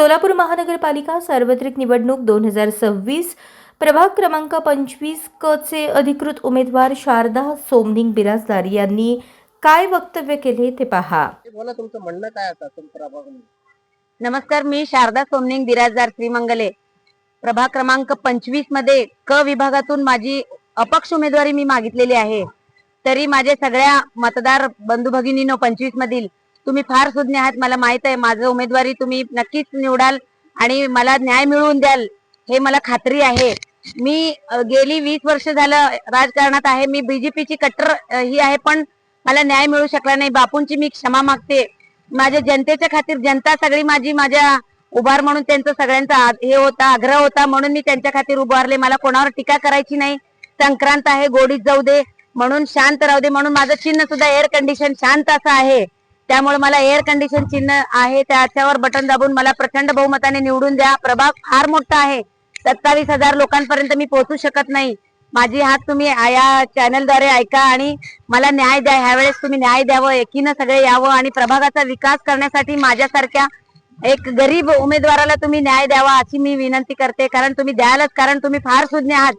सोलापूर महानगरपालिका सार्वत्रिक निवडणूक दोन हजार सव्वीस प्रभाग क्रमांक पंचवीस क चे अधिकृत उमेदवार शारदा सोमनिंग बिराजदार यांनी काय वक्तव्य केले ते पहा. बोला तुमचं म्हणणं काय आता नमस्कार मी शारदा सोमनिंग बिराजदार श्रीमंगले. प्रभाग क्रमांक पंचवीसमध्ये क विभागातून माझी अपक्ष उमेदवारी मी मागितलेली आहे. तरी माझे सगळ्या मतदार बंधू भगिनीनो पंचवीस मधील तुम्ही फार सुज्ञ आहात. मला माहीत आहे माझं उमेदवारी तुम्ही नक्कीच निवडाल आणि मला न्याय मिळवून द्याल हे मला खात्री आहे. मी गेली वीस वर्ष झालं राजकारणात आहे. मी बीजेपीची कट्टर ही आहे पण मला न्याय मिळू शकला नाही. बापूंची मी क्षमा मागते. माझ्या जनतेच्या खातीर जनता सगळी माझी माझ्या उभार म्हणून त्यांचं सगळ्यांचा हे होता आग्रह होता म्हणून मी त्यांच्या खातीर उभारले. मला कोणावर टीका करायची नाही. संक्रांत आहे गोडीत जाऊ दे म्हणून शांत राहू दे म्हणून माझं चिन्ह सुद्धा एअर कंडिशन शांत असं आहे. त्यामुळे मला एअर कंडिशन चिन्ह आहे. त्याच्यावर बटन दाबून मला प्रचंड बहुमताने निवडून द्या. प्रभाग फार मोठा आहे. सत्तावीस हजार लोकांपर्यंत मी पोहोचू शकत नाही. माझी हात तुम्ही या चॅनलद्वारे ऐका आणि मला न्याय द्या. ह्यावेळेस तुम्ही न्याय द्यावं. एकीनं सगळे यावं आणि प्रभागाचा विकास करण्यासाठी माझ्यासारख्या एक गरीब उमेदवाराला तुम्ही न्याय द्यावा अशी मी विनंती करते. कारण तुम्ही द्यालच कारण तुम्ही फार सुज्ञ आहात.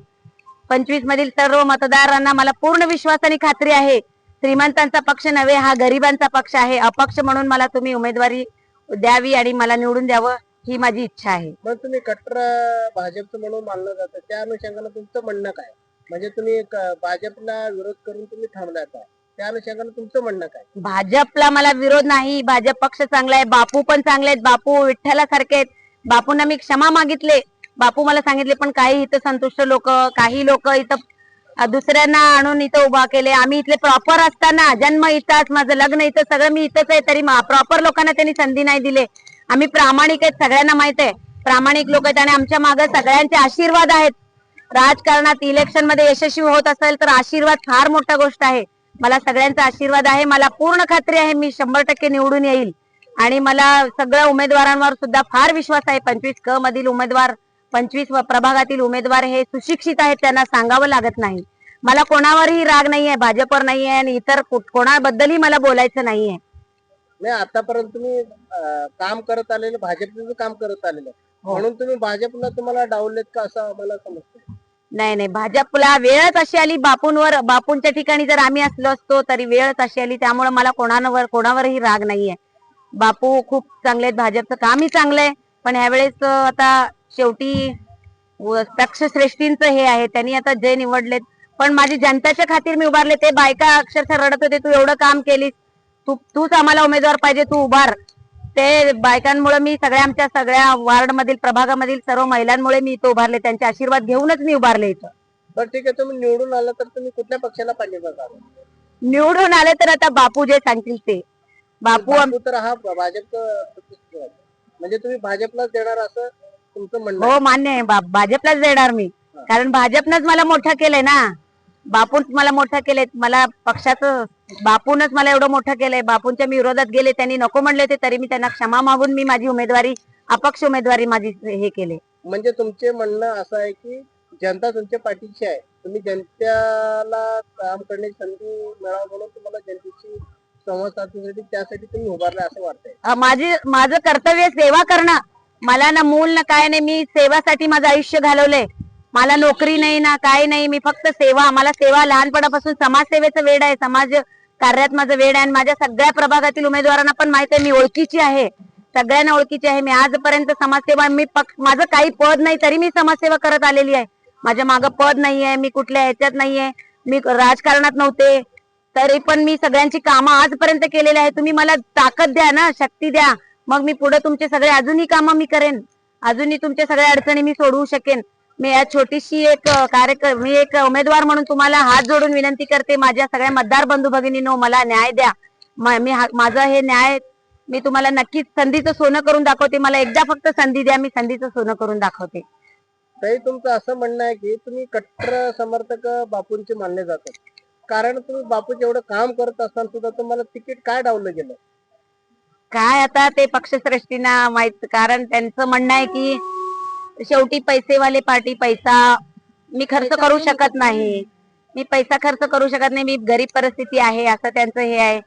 पंचवीस मधील सर्व मतदारांना मला पूर्ण विश्वास आणि खात्री आहे. श्रीमंतांचा पक्ष नव्हे हा गरिबांचा पक्ष आहे. अपक्ष म्हणून मला तुम्ही उमेदवारी द्यावी आणि मला निवडून द्यावं ही माझी इच्छा आहे. मग तुम्ही कट्टर भाजपचं म्हणून मानलं जातं. त्या अनुषंगानं तुमचं म्हणणं काय? म्हणजे तुम्ही भाजपला विरोध करून तुम्ही थांबलाय आता त्या अनुषंगानं तुमचं म्हणणं काय? भाजपला मला विरोध नाही. भाजप पक्ष चांगला आहे. बापू पण चांगले आहेत. बापू विठ्ठलासारखे आहेत. बापूंना मी क्षमा मागितले. बापू मला सांगितले पण काही इथं संतुष्ट लोक काही लोक इथं दुसऱ्यांना आणून इथं उभा केले. आम्ही इथले प्रॉपर असताना जन्म इथंच माझं लग्न इथं सगळं मी इथंच आहे तरी प्रॉपर लोकांना त्यांनी संधी नाही दिले. आम्ही प्रामाणिक आहेत सगळ्यांना माहीत आहे. प्रामाणिक लोक आहेत आणि आमच्या मागे सगळ्यांचे आशीर्वाद आहेत. राजकारणात इलेक्शनमध्ये यशस्वी होत असेल तर आशीर्वाद फार मोठा गोष्ट आहे. मला सगळ्यांचा आशीर्वाद आहे. मला पूर्ण खात्री आहे मी शंभर टक्के निवडून येईल. आणि मला सगळ्या उमेदवारांवर सुद्धा फार विश्वास आहे. पंचवीस क मधील उमेदवार पंचवीस व प्रभागातील उमेदवार हे सुशिक्षित आहेत त्यांना सांगावं लागत नाही. मला कोणावरही राग नाहीये भाजपवर नाहीये आणि इतर कोणाबद्दलही मला बोलायचं नाहीये. नाही आतापर्यंत तुम्ही अं, काम करत आलेलं भाजपचं काम करत आलेलं हो. म्हणून तुम्ही भाजपला तुम्हाला डावलेत का असं मला समजतं? नाही नाही भाजपला वेळच अशी आली बापूंवर बापूंच्या ठिकाणी जर आम्ही असलो असतो तरी वेळच अशी आली त्यामुळे मला कोणावर कोणावरही राग नाहीये. बापू खूप चांगले आहेत भाजपचं कामही चांगलं आहे पण ह्यावेळेस अं, आता शेवटी व- पक्षश्रेष्ठींचं हे आहे. त्यांनी आता जे निवडलेत. पण माझी जनताच्या खातीर मी उभारले. ते बायका अक्षरशः रडत होते. तू एवढं काम केलीस. तू तूच आम्हाला उमेदवार पाहिजे. तू उभार. ते बायकांमुळे मी सगळ्या आमच्या सगळ्या वार्ड मधील प्रभागामधील सर्व महिलांमुळे मी इथं उभारले. त्यांचे आशीर्वाद घेऊनच मी उभारले इथं. बरं ठीक आहे. तुम्ही निवडून आला तर तुम्ही कुठल्या पक्षाला पाठिंबा द्याल? निवडून आले तर आता बापू जे सांगतील ते. बापू आम- बापू तर हा आहे. म्हणजे तुम्ही भाजपलाच देणार असं तुमचं म्हणणं आहे. हो मान्य आहे. बा- भाजपलाच देणार मी. कारण भाजपनंच मला मोठं केलंय ना. बापूच मला मोठं केलंय. मला पक्षाचं बापूनच मला एवढं मोठं केलंय. बापूंच्या मी विरोधात गेले त्यांनी नको म्हणले ते तरी मी त्यांना क्षमा मागून मी माझी उमेदवारी अपक्ष उमेदवारी माझी हे केले. म्हणजे तुमचे म्हणणं असं आहे की जनता तुमच्या पाठीशी आहे. तुम्ही जनतेला काम करण्याची संधी मिळावं म्हणून तुम्हाला जनतेची संवाद साधण्यासाठी त्यासाठी तुम्ही उभारला असं वाटतंय. माझी माझं कर्तव्य सेवा करणं. मला ना मूल ना काय नाही मी सेवासाठी माझं आयुष्य घालवलंय. मला नोकरी नाही ना काय नाही मी फक्त सेवा. मला सेवा लहानपणापासून समाजसेवेचं वेड आहे समाज कार्यात माझं वेड आहे. आणि माझ्या सगळ्या प्रभागातील उमेदवारांना पण माहीत आहे मी ओळखीची आहे. सगळ्यांना ओळखीची आहे. मी आजपर्यंत समाजसेवा मी माझं काही पद नाही तरी मी समाजसेवा करत आलेली आहे. माझ्या मागं पद नाहीये मी कुठल्या ह्याच्यात नाहीये मी राजकारणात नव्हते. तरी पण मी सगळ्यांची कामं आजपर्यंत केलेली आहे तुम्ही मला ताकद द्या ना शक्ती द्या. मग मी पुढे तुमचे सगळे अजूनही कामं मी करेन. अजूनही तुमच्या सगळ्या अडचणी मी सोडवू शकेन. मी या छोटीशी एक कार्यक्रम मी एक उमेदवार म्हणून तुम्हाला हात जोडून विनंती करते. माझ्या सगळ्या मतदार बंधू भगिनीनो मला न्याय द्या. मी माझं हे न्याय मी तुम्हाला नक्कीच संधीचं सोनं करून दाखवते. मला एकदा फक्त संधी द्या मी संधीचं सोनं करून दाखवते. तरी तुमचं असं म्हणणं आहे की तुम्ही कट्टर समर्थक बापूंचे मानले जातात. कारण तुम्ही बापूचे एवढं काम करत असताना सुद्धा तुम्हाला तिकीट काय डावलं गेलं? काय आता ते पक्षश्रेष्ठींना माहीत? कारण त्यांचं म्हणणं आहे की शेवटी पैसेवाले पार्टी पैसा मी खर्च करू शकत नाही. मी पैसा खर्च करू शकत नाही. मी गरीब परिस्थिती आहे असं त्यांचं हे आहे.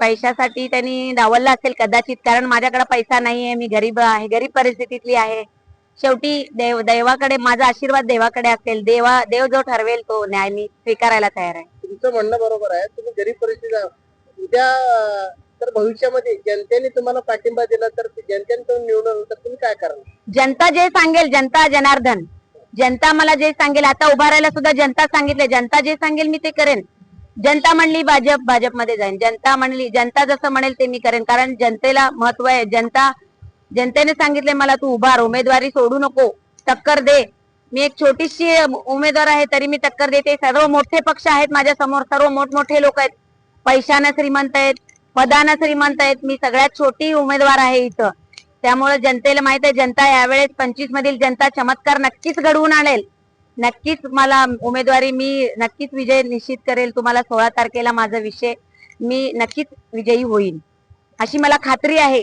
पैशासाठी त्यांनी डावलला असेल कदाचित. कारण माझ्याकडे पैसा नाहीये मी गरीब आहे. गरीब परिस्थितीतली आहे. शेवटी देव देवाकडे माझा आशीर्वाद देवाकडे असेल. देवा देव जो ठरवेल तो न्याय मी स्वीकारायला तयार आहे. तुमचं म्हणणं बरोबर आहे. तुम्ही गरीब परिस्थिती उद्या तर भविष्यामध्ये जनतेने तुम्हाला पाठिंबा दिला तर जनतेने तुम्ही निवडून तर तुम्ही काय कराल जनता जे सांगेल जनता जनार्दन. जनता मला जे सांगेल आता उभारायला सुद्धा जनता सांगितले. जनता जे सांगेल मी ते करेन. जनता म्हणली भाजप भाजपमध्ये जाईन. जनता म्हणली जनता जसं म्हणेल ते मी करेन. कारण जनतेला महत्त्व आहे. जनता जनतेने सांगितले मला तू उभार उमेदवारी सोडू नको. टक्कर दे. मी एक छोटीशी उमेदवार आहे तरी मी टक्कर देते. सर्व मोठे पक्ष आहेत माझ्यासमोर सर्व मोठमोठे लोक आहेत. पैशानं श्रीमंत आहेत. पदानं श्रीमंत आहेत मी सगळ्यात छोटी उमेदवार आहे इथं. त्यामुळे जनतेला माहीत आहे जनता यावेळेस पंचवीस मधील जनता चमत्कार नक्कीच घडवून आणेल. नक्कीच मला उमेदवारी मी नक्कीच विजय निश्चित करेल. तुम्हाला सोळा तारखेला माझा विषय मी नक्कीच विजयी होईल अशी मला खात्री आहे.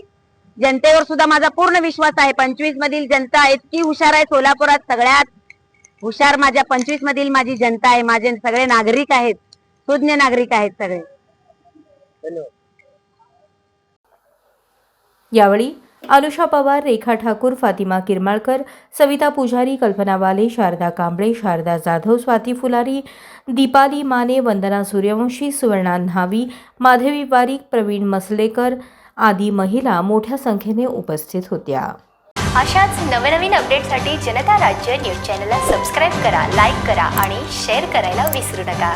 जनतेवर सुद्धा माझा पूर्ण विश्वास आहे. पंचवीस मधील जनता इतकी हुशार आहे. सोलापुरात सगळ्यात हुशार माझ्या पंचवीस मधील माझी जनता आहे. माझे सगळे नागरिक आहेत. सुज्ञ नागरिक आहेत सगळे. धन्यवाद. यावेळी अनुषा पवार रेखा ठाकूर फातिमा किरमाळकर सविता पुजारी कल्पना वाले शारदा कांबळे शारदा जाधव स्वाती फुलारी दीपाली माने वंदना सूर्यवंशी सुवर्णा न्हावी माधवी बारीक प्रवीण मसलेकर आदी महिला मोठ्या संख्येने उपस्थित होत्या. अशाच नवनवीन अपडेटसाठी जनता राज्य न्यूज चॅनलला सबस्क्राईब करा लाईक करा आणि शेअर करायला विसरू नका.